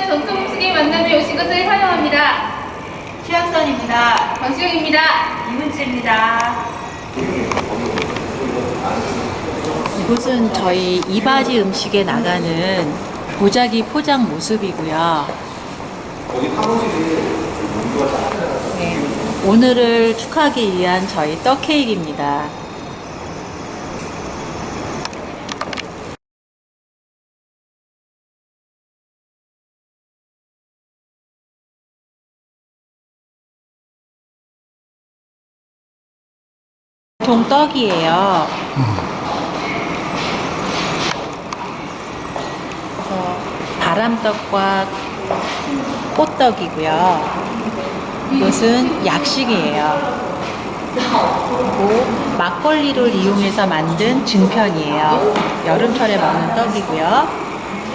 우리나라 전통 음식의 만남에 오신 것을 환영합니다. 최학선입니다. 박수영입니다. 이문지입니다. 이곳은 저희 이바지 음식에 나가는 보자기 포장 모습이고요. 네, 오늘을 축하하기 위한 저희 떡 케이크입니다. 동떡이에요. 그래서 바람떡과 꽃떡이고요. 이것은 약식이에요. 그리고 막걸리를 이용해서 만든 증편이에요. 여름철에 먹는 떡이고요.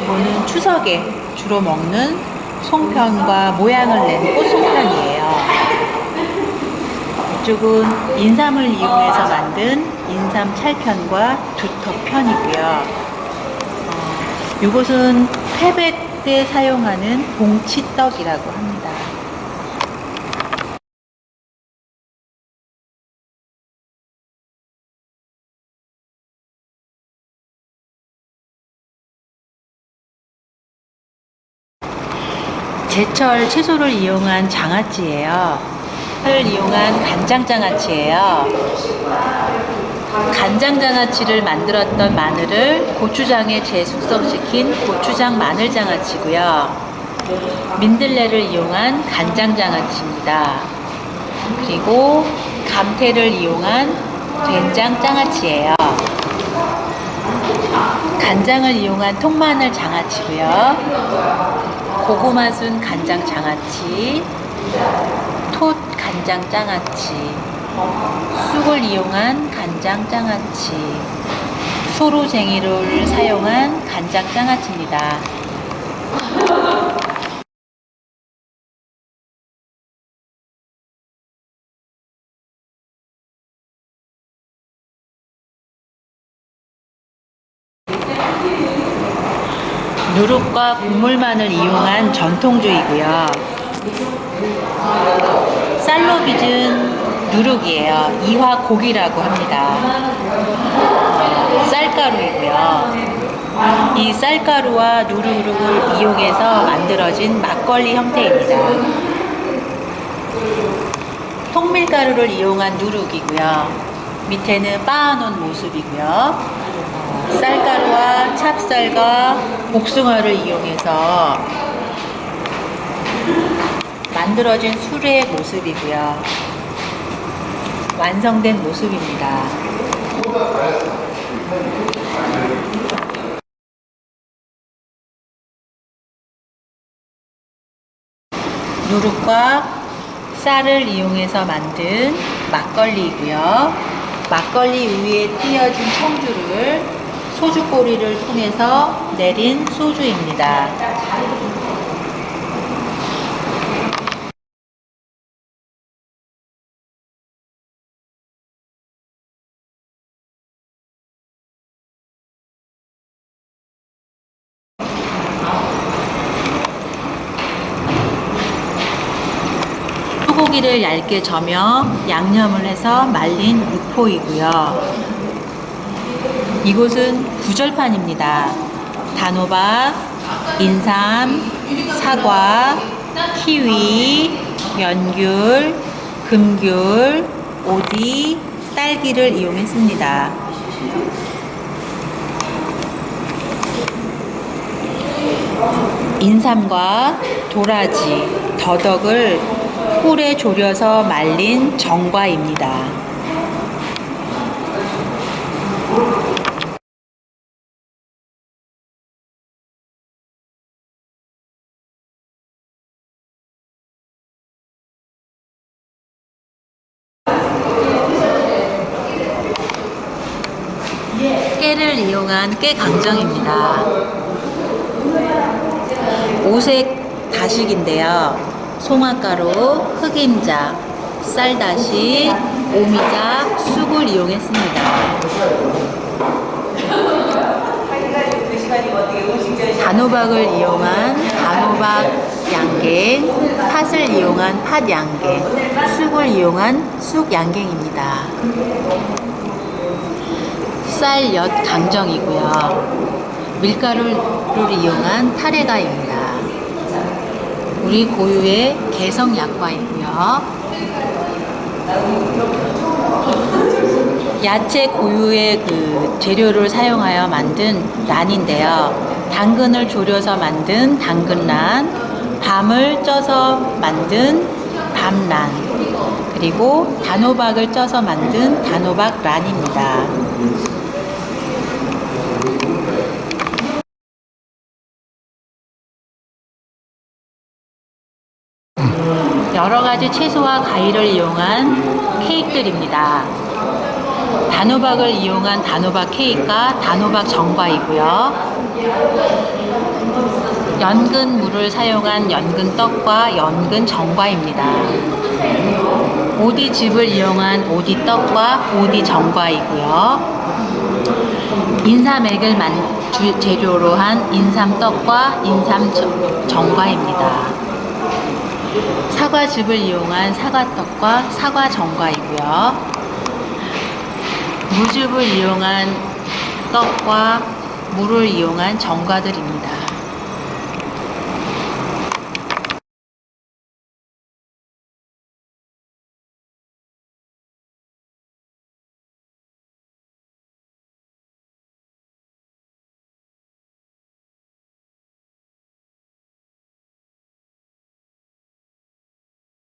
이거는 추석에 주로 먹는 송편과 모양을 낸 꽃송편이에요. 이쪽은 인삼을 이용해서 만든 인삼 찰편과 두턱편이고요. 어, 이곳은 태백 때 사용하는 봉치떡이라고 합니다. 제철 채소를 이용한 장아찌예요. 을 이용한 간장 장아찌예요. 간장 장아찌를 만들었던 마늘을 고추장에 재숙성시킨 고추장 마늘 장아찌고요. 민들레를 이용한 간장 장아찌입니다. 그리고 감태를 이용한 된장 장아찌예요. 간장을 이용한 통마늘 장아찌고요. 고구마 순 간장 장아찌, 톳 간장 장아찌, 쑥을 이용한 간장 장아찌, 소로쟁이를 사용한 간장 장아찌입니다. 누룩과 국물만을 이용한 전통주이고요. 쌀로 빚은 누룩이에요. 이화 고기라고 합니다. 쌀가루이고요. 이 쌀가루와 누룩을 이용해서 만들어진 막걸리 형태입니다. 통밀가루를 이용한 누룩이고요. 밑에는 빻아놓은 모습이고요. 쌀가루와 찹쌀과 복숭아를 이용해서 만들어진 술의 모습이고요. 완성된 모습입니다. 누룩과 쌀을 이용해서 만든 막걸리이고요. 막걸리 위에 띄어진 청주를 소주꼬리를 통해서 내린 소주입니다. 소고기를 얇게 저며 양념을 해서 말린 육포이고요. 이곳은 구절판입니다. 단호박, 인삼, 사과, 키위, 연귤, 금귤, 오디, 딸기를 이용했습니다. 인삼과 도라지, 더덕을 꿀에 졸여서 말린 정과입니다. 깨를 이용한 깨 강정입니다. 오색 다식인데요. 송화가루, 흑임자, 쌀다시, 오미자, 쑥을 이용했습니다. 단호박을 이용한 단호 단호박 양갱, 팥을 이용한 팥 양갱, 쑥을 이용한 쑥 양갱입니다. 쌀, 엿, 강정이고요. 밀가루를 이용한 타레가입니다. 우리 고유의 개성 약과이고요. 야채 고유의 그 재료를 사용하여 만든 란인데요. 당근을 졸여서 만든 당근란, 밤을 쪄서 만든 밤란, 그리고 단호박을 쪄서 만든 단호박 란입니다. 여러 가지 채소와 과일을 이용한 케이크들입니다. 단호박을 이용한 단호박 케이크가 단호박 전과이고요. 연근 물을 사용한 연근 떡과 연근 전과입니다. 오디 즙을 이용한 오디 떡과 오디 전과이고요. 인삼액을 만, 주, 재료로 한 인삼떡과 인삼 전- 전과입니다. 사과즙을 이용한 사과떡과 사과 전과이고요. 무즙을 이용한 떡과 물을 이용한 전과들입니다.